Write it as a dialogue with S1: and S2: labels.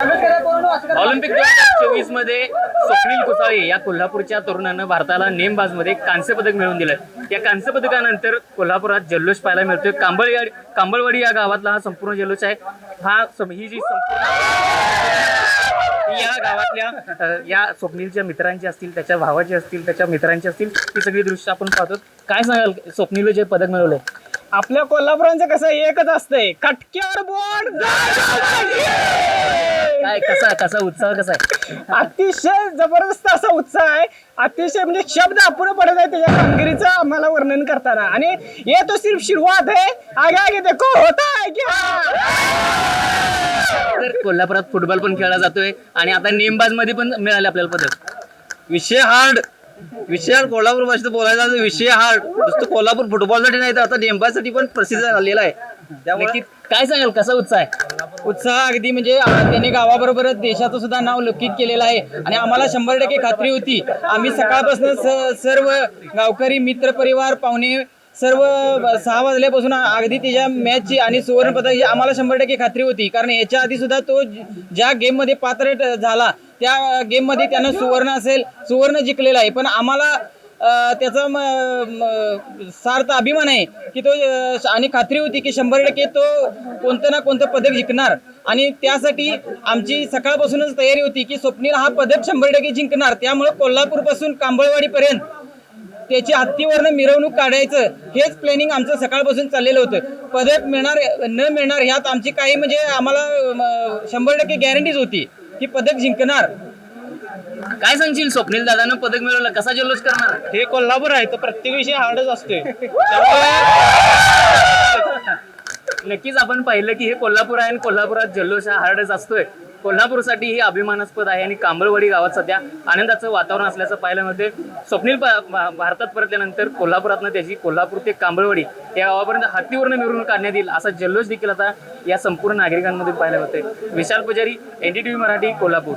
S1: Olympic दोन हजार चोवीसमध्ये स्वप्नील कुसाळे या कोल्हापूरच्या तरुणानं भारताला नेमबाजमध्ये कांस्य पदक मिळवून दिलं या कांस्य पदकानंतर कोल्हापुरात जल्लोष पाहायला मिळतोय. कांबळवाडी कांबळवाडी या गावातला हा संपूर्ण जल्लोष आहे. हा ही जी संपूर्ण या गावातल्या या स्वप्नीलच्या मित्रांची असतील त्याच्या भावाची असतील त्याच्या मित्रांची असतील ती सगळी दृश्य आपण पाहतो. काय सांगाल? स्वप्नील जे पदक मिळवलंय.
S2: आपल्या कोल्हापुरांचं कसं एकच असतंय. कटक्यावर बोर्ड.
S1: काय कसा कसा उत्साह कसा आहे?
S2: अतिशय जबरदस्त असा उत्साह आहे. अतिशय म्हणजे शब्द अपुरे पडत आहे त्याच्या कामगिरीचं आम्हाला वर्णन करताना. आणि ये तो सिर्फ सुरुवात है आगे आगे देखो होता है क्या?
S1: तर कोल्हापुरात फुटबॉल पण खेळला जातोय. आणि आता नेमबाजमध्ये पण मिळाले आपल्याला पदक.
S3: विषय हार्ड विषय कोल्हापूर भाषेत बोलायचा तर विषय हार्ड नुसतं कोल्हापूर फुटबॉलसाठी नाही तर आता नेमबासाठी पण प्रसिद्ध झालेला आहे. त्यामुळे
S1: नक्की काय सांगाल? कसा उत्साह आहे?
S2: उत्साह अगदी म्हणजे त्यांनी गावाबरोबरच देशाचं सुद्धा नाव लौकिक केलेलं आहे. आणि आम्हाला शंभर टक्के खात्री होती. आम्ही सकाळपासून स- सर्व गावकरी मित्र परिवार पाहुणे सर्व सहा वाजल्यापासून अगदी त्याच्या मॅचची आणि सुवर्ण पदकाची आम्हाला शंभर टक्के खात्री होती. कारण याच्या आधी सुद्धा तो ज्या गेममध्ये पात्र ट- झाला त्या गेममध्ये त्यानं सुवर्ण असेल सुवर्ण जिंकलेला आहे. पण आम्हाला त्याचा म- सार्थ अभिमान आहे की तो आणि खात्री होती की शंभर टक्के तो कोणतं ना कोणतं पदक जिंकणार. आणि त्यासाठी आमची सकाळपासूनच तयारी होती की स्वप्नील हा पदक शंभर टक्के जिंकणार. त्यामुळे कोल्हापूरपासून कांबळवाडीपर्यंत त्याची हत्तीवरनं मिरवणूक काढायचं हेच प्लॅनिंग आमचं सकाळपासून चाललेलं होतं. पदक मिळणार न मिळणार ह्यात आमची काही म्हणजे आम्हाला शंभर टक्के गॅरंटीज होती की पदक जिंकणार.
S1: काय सांगशील? स्वप्नील दादानं पदक मिळवलं. कसा जल्लोष करणार?
S2: हे कोल्हापूर आहे तर प्रत्येक विषय हार्डच असतोय.
S1: नक्कीच आपण पाहिलं की हे कोल्हापूर आहे आणि कोल्हापुरात जल्लोष हा हार्डच असतोय. कोल्हापूरसाठी ही अभिमानास्पद आहे आणि कांबळवाडी गावात सध्या आनंदाचं वातावरण असल्याचं पाहायला मिळते स्वप्नील भारतात परतल्यानंतर कोल्हापुरातनं त्याची कोल्हापूर ते कांबळवाडी या गावापर्यंत हत्तीवरनं मिरवणूक काढण्यात येईल असा जल्लोष देखील आता या संपूर्ण नागरिकांमध्ये पाहायला मिळतोय. विशाल पुजारी एनडीटीव्ही मराठी कोल्हापूर.